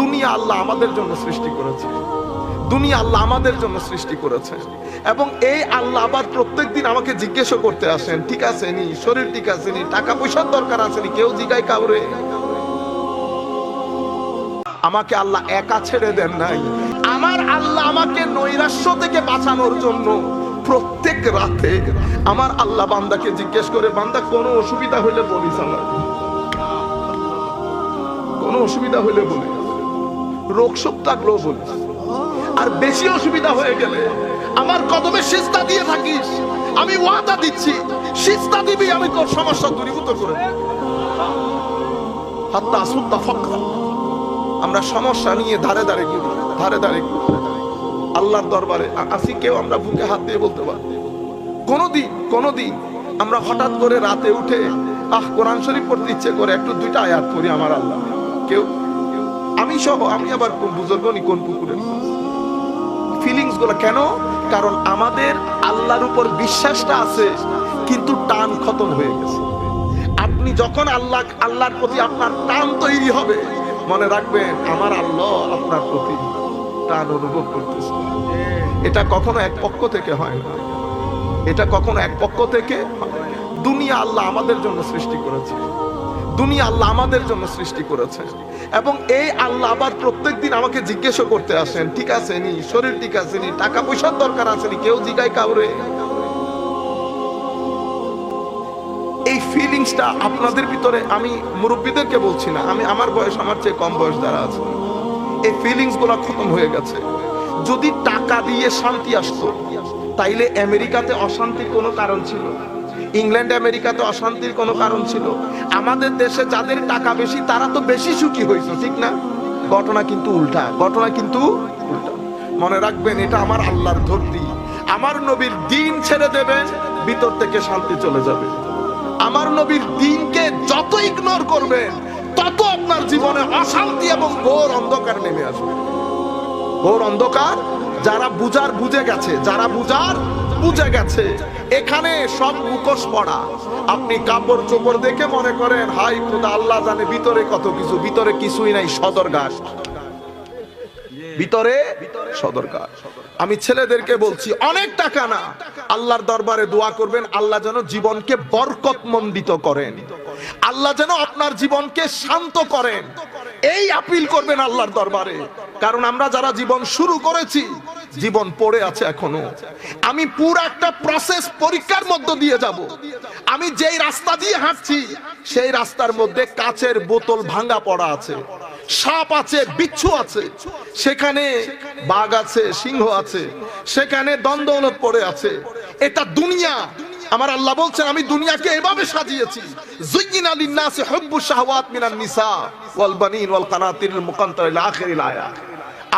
দুনিয়া আল্লাহ আমাদের জন্য সৃষ্টি করেছে। দুনিয়া আল্লাহ আমাদের জন্য সৃষ্টি করেছে। এবং এই আল্লাহ আবার প্রত্যেকদিন আমাকে জিজ্ঞেসও করতে আসেন, ঠিক আছে নি? শরীর ঠিক আছে নি? টাকা পয়সার দরকার আছে নি? কেউ জিগায় কাউরে? আমাকে আল্লাহ একা ছেড়ে দেন নাই। আমার আল্লাহ আমাকে নৈরাশ্য থেকে বাঁচানোর জন্য প্রত্যেক রাতে আমার আল্লাহ বান্দাকে জিজ্ঞেস করে, বান্দা, কোনো অসুবিধা হইলে বলিস আমার কোনো অসুবিধা হইলে বলিস রোগ শোক থাকলেও বলিস আর বেশি অসুবিধা হয়ে গেলে আমার কদমে সিস্তা দিয়ে থাকিস, আমি ওয়াদা দিচ্ছি সিস্তা দিবি, আমি তোর সমস্যা দূরীভূত করে হাত্তা ফকরা। আমরা সমস্যা নিয়ে ধারে ধারে ঘুরি ধারে ধারে আল্লাহর দরবারে আসি কেউ আমরা বুকে হাত দিয়ে বলতে পারি। কোনোদিন কোনোদিন আমরা হঠাৎ করে রাতে উঠে, আহ, কোরআন শরীফ পড়তে ইচ্ছে করে একটু দুইটা আয়াত করি আমার আল্লাহ। কেউ আমি সহ আমি আবার কোন বুজুর্গ নি, কোন পুকুরে ফিলিংসগুলো কেন? কারণ আমাদের আল্লাহর উপর বিশ্বাসটা আছে, কিন্তু টান খতম হয়ে গেছে। আপনি যখন আল্লাহ, আল্লাহর প্রতি আপনার টান তৈরি হবে, মনে রাখবেন, আমার আল্লাহ আপনার প্রতি টান অনুভব করতেছে। এটা কখনো এক পক্ষ থেকে হয় না। এটা কখনো এক পক্ষ থেকে দুনিয়া আল্লাহ আমাদের জন্য সৃষ্টি করেছে। দুনিয়া আল্লাহ আমাদের জন্য সৃষ্টি করেছে। এবং এই আল্লাহ আবার প্রত্যেকদিন আমাকে জিজ্ঞেসও করতে আসেন, ঠিক আছে নি? শরীর ঠিক আছে নি? টাকা পয়সার দরকার আছে নি? কেউ জিগায় কাউরে? এই ফিলিংসটা আপনাদের ভিতরে আমি মুরব্বীদেরকে বলছি না, আমি আমার বয়স, আমার চেয়ে কম বয়স যারা আছে, এই ফিলিংসগুলো খতম হয়ে গেছে। যদি টাকা দিয়ে শান্তি আসতো, তাইলে আমেরিকাতে অশান্তির কোনো কারণ ছিল ইংল্যান্ড, আমেরিকা তো অশান্তির কোনো কারণ ছিল। আমাদের দেশে যাদের টাকা বেশি, তারা তো বেশি সুখী হয়েছে, ঠিক না? ঘটনা কিন্তু উল্টা, ঘটনা কিন্তু মনে রাখবেন, এটা আমার আল্লাহর ধরতি। আমার নবীর দিন ছেড়ে দেবেন, ভিতর থেকে শান্তি চলে যাবে। আমার নবীর দিনকে যত ইগনোর করবেন, তত আপনার জীবনে অশান্তি এবং ঘোর অন্ধকার নেমে আসবে। ঘোর অন্ধকার, যারা বুজার বুঝে গেছে, যারা বুজার বুঝে গেছে। এখানে সব মুখোশ পড়া। আপনি কাপড় চোপড় দেখে মনে করেন, হাই খোদা, আল্লাহ জানে ভিতরে কত কিছু, ভিতরে কিছুই নাই সদর গাছ ভিতরে সদরকার আমি ছেলেদেরকে বলছি, অনেক টাকা না। আল্লাহর দরবারে দোয়া করবেন, আল্লাহ যেন জীবনকে বরকত বরকতমণ্ডিত করেন। আল্লাহ যেন আপনার জীবনকে শান্ত করেন। এই আপিল করবেন আল্লাহর দরবারে। কারণ আমরা যারা জীবন শুরু করেছি জীবন পড়ে আছে এখনও। আমি পুরো একটা প্রসেস পরীক্ষার মধ্য দিয়ে যাব। আমি যেই রাস্তা দিয়ে হাঁটছি, সেই রাস্তার মধ্যে কাচের বোতল ভাঙা পড়া আছে। সাপ আছে, বিচ্ছু আছে। সেখানে বাঘ আছে, সিংহ আছে। সেখানে দ্বন্দ্ব পড়ে আছে। এটা দুনিয়া। আমার আল্লাহ বলছেন, আমি দুনিয়াকে এভাবে সাজিয়েছি। যুইয়িনা লিন-নাসি হুব্বু শাহওয়াত মিনান নিসা ওয়াল বানিন ওয়াল কানাতিরিল মুকান্তার আখিরিল আয়াত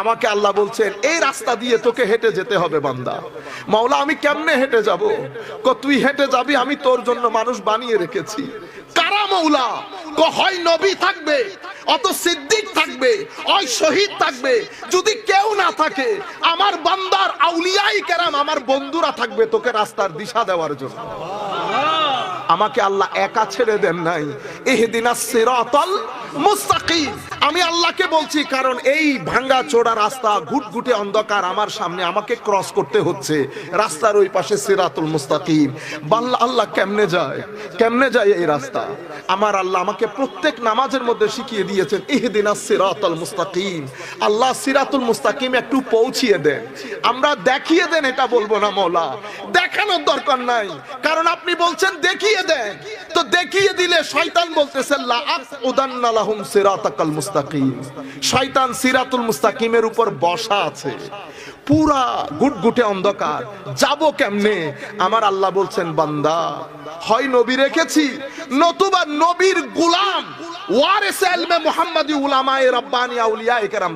আমাকে আল্লাহ বলছেন এই রাস্তা দিয়ে তোকে হেঁটে যেতে হবে বান্দা। মাওলা আমি কেমনে হেঁটে যাব? ক তুই হেঁটে যাবি আমি তোর জন্য মানুষ বানিয়ে রেখেছি। কারা মৌলা ক হয় নবী থাকবে অত সিদ্দিক থাকবে হয় শহীদ থাকবে। যদি কেউ না থাকে আমার বান্দার আউলিয়াই কেরাম আমার বন্ধুরা থাকবে তোকে রাস্তার দিশা দেওয়ার জন্য। আমাকে আল্লাহ একা ছেড়ে দেন নাই। এহদিনা সিরাতাল আমি আল্লাহকে বলছি, কারণ এই ভাঙ্গা চোড়া রাস্তা, ঘুটঘুটে অন্ধকার আমার সামনে আমাকে ক্রস করতে হচ্ছে। রাস্তার ওই পাশে সিরাতুল মুস্তাকিম। বাল্লা আল্লাহ কেমনে যায়? কেমনে যায় এই রাস্তা? আমার আল্লাহ আমাকে প্রত্যেক নামাজের মধ্যে শিখিয়ে দিয়েছেন, ইহদিনা সিরাতাল মুস্তাকিম। আল্লাহ সিরাতুল মুস্তাকিম একটু পৌঁছিয়ে দেন। আমরা দেখিয়ে দেন, এটা বলব না মৌলা। দেখানোর দরকার নাই। কারণ আপনি বলছেন দেখিয়ে দেন। তো দেখিয়ে দিলে শয়তান বলতেছে লাহুম সিরাতাকাল মুস্তাকিম। শয়তান সিরাতুল মুস্তাকিমের উপর বসা আছে। পুরা গুটগুটে অন্ধকার। যাব কেমনে? আমার আল্লাহ বলছেন, বান্দা, হয় নবী রেখেছি, নতুবা নবীর গুলাম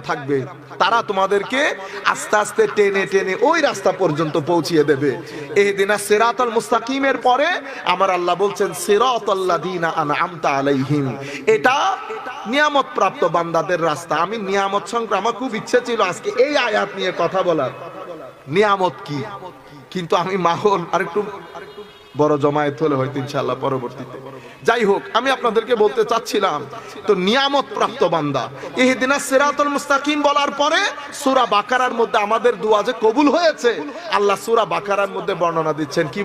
থাকবে। তারা তোমাদেরকে আস্তে আস্তে টেনে টেনে ওই রাস্তা পর্যন্ত পৌঁছিয়ে দেবে। এহদিনা সিরাতাল মুস্তাকিমের পরে আমার আল্লাহ বলছেন, সিরাতাল্লাযিনা আনআমতা আলাইহিম। এটা নিয়ামত প্রাপ্ত বান্দাদের রাস্তা। আমি নিয়ামত সংক্রান্ত আমার খুব ইচ্ছে ছিল আজকে এই আয়াত নিয়ে কথা বলার। নিয়ামত কি? কিন্তু আমি মাহল আরেকটু বড় জমায়েত হলে হয়তো ইনশাআল্লাহ পরবর্তীতে। যাই হোক, আমি আপনাদেরকে বলতে চাচ্ছিলাম, তো নিয়ামত প্রাপ্ত বান্দা। ইহদিনা সিরাতুল মুস্তাকিম বলার পরে সূরা বাকারার মধ্যে আমাদের দোয়া যে কবুল হয়েছে, আল্লাহ সূরা বাকারার মধ্যে বর্ণনা দিচ্ছেন। কি